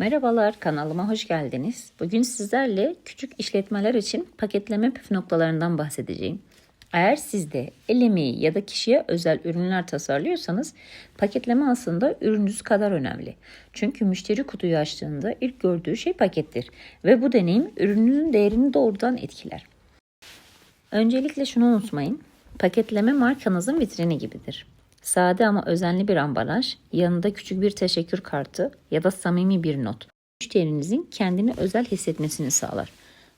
Merhabalar kanalıma hoş geldiniz. Bugün sizlerle küçük işletmeler için paketleme püf noktalarından bahsedeceğim. Eğer siz de el emeği ya da kişiye özel ürünler tasarlıyorsanız paketleme aslında ürününüz kadar önemli. Çünkü müşteri kutuyu açtığında ilk gördüğü şey pakettir ve bu deneyim ürününüzün değerini doğrudan etkiler. Öncelikle şunu unutmayın. Paketleme markanızın vitrini gibidir. Sade ama özenli bir ambalaj, yanında küçük bir teşekkür kartı ya da samimi bir not. Müşterinizin kendini özel hissetmesini sağlar.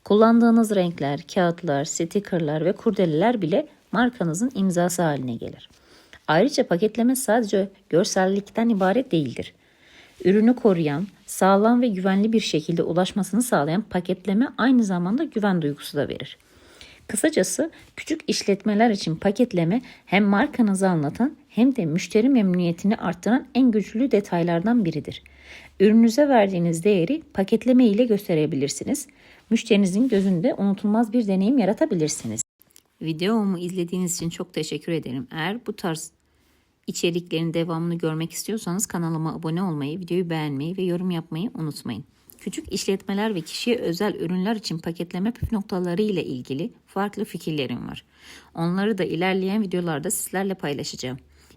Kullandığınız renkler, kağıtlar, stikerler ve kurdeleler bile markanızın imzası haline gelir. Ayrıca paketleme sadece görsellikten ibaret değildir. Ürünü koruyan, sağlam ve güvenli bir şekilde ulaşmasını sağlayan paketleme aynı zamanda güven duygusu da verir. Kısacası küçük işletmeler için paketleme hem markanızı anlatan hem de müşteri memnuniyetini arttıran en güçlü detaylardan biridir. Ürünüze verdiğiniz değeri paketleme ile gösterebilirsiniz. Müşterinizin gözünde unutulmaz bir deneyim yaratabilirsiniz. Videomu izlediğiniz için çok teşekkür ederim. Eğer bu tarz içeriklerin devamını görmek istiyorsanız kanalıma abone olmayı, videoyu beğenmeyi ve yorum yapmayı unutmayın. Küçük işletmeler ve kişiye özel ürünler için paketleme püf noktaları ile ilgili farklı fikirlerim var. Onları da ilerleyen videolarda sizlerle paylaşacağım.